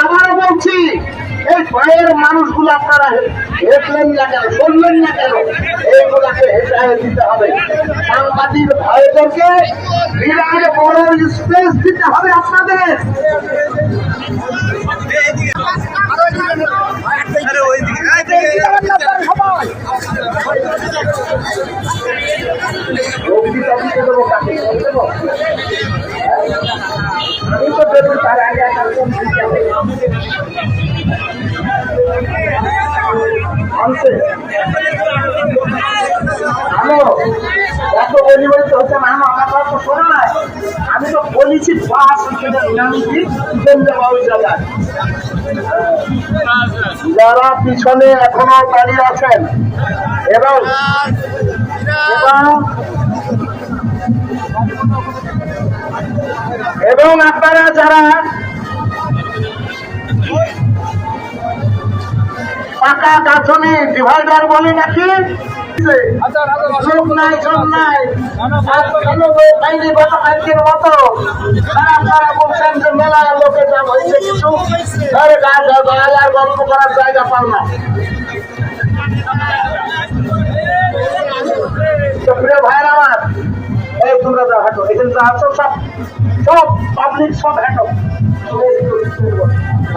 আবারও বলছি এই ভয়ের মানুষগুলো আপনারা হেঁটলেন না কেন শুনলেন না কেন? এইগুলাকে হেঁটায় দিতে হবে। সাংবাদিক ভাইদেরকে বিরাট বড় স্পেস দিতে হবে আপনাদের। বক্তৃতা আমি তো বলেছি যারা পিছনে এখনও দাঁড়িয়ে আছেন এবং এবং আপনারা যারা পাকা গাছনি ডিভাইডার বলে নাকি? লোক নাই জন নাই। আর কোনো লোক মতো আর আপনারা বলছেন যে মেলা লোকে দাম হয়েছে কিছু আরে গা গা গা আর গল্প করার জায়গা পাও না। প্রিয় ভাইয়ের আমার এই তোমরা যা হাঁটো এখানে যা আছো সব সব পাবলিক সব হাঁটো।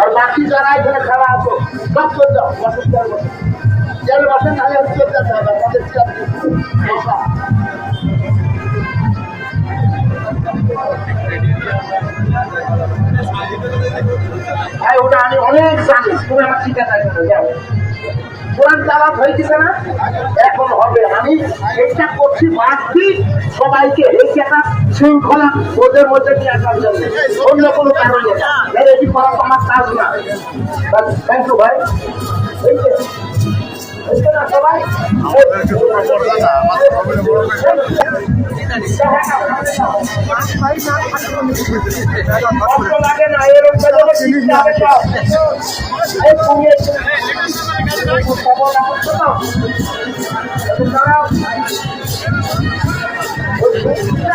আর বাকি যারা এখানে খারাপ আছো সব চলে যাও বাসের চেয়ার বসে চেয়ার বসে নাহলে আর চলে হবে, আমাদের বসা ভাই আমি এখন হবে। আমি এটা করছি বাড়তি সবাইকে এই একটা শৃঙ্খলা ওদের মধ্যে নিয়ে আসার জন্য। অন্য কোনো কারণে না এটি করা তো আমার কাজ না থ্যাংক ইউ ভাই না লাগে না এর খবর রাখছো তো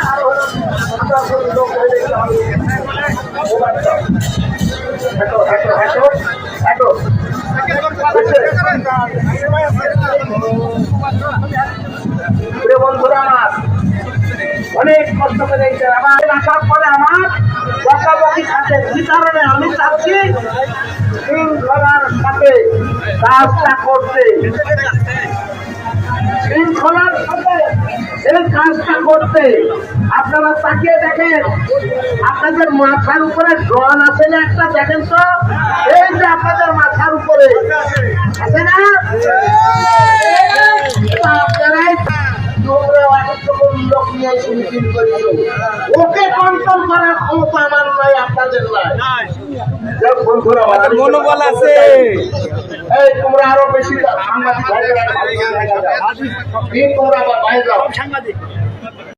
একটু বন্ধুরা আমার অনেক কষ্ট করে আমার আসার পরে আমার বকাবকি থাকে কি কারণে আমি চাচ্ছি শৃঙ্খলার সাথে কাজটা করতে শৃঙ্খলার এই কাজটা করতে আপনারা তাকিয়ে দেখেন আপনাদের মাথার উপরে ড্রন আছে না একটা দেখেন তো? এই যে আপনাদের মাথার উপরে। আছে না? আপনারাই লোক নিয়ে মিটিং করেছ। ওকে কন্ট্রোল করার ক্ষমতা আমার নয় আপনাদের নয় বন্ধুরা, মনোবল আছে এই তোমরা আরও বেশি সাংবাদিক।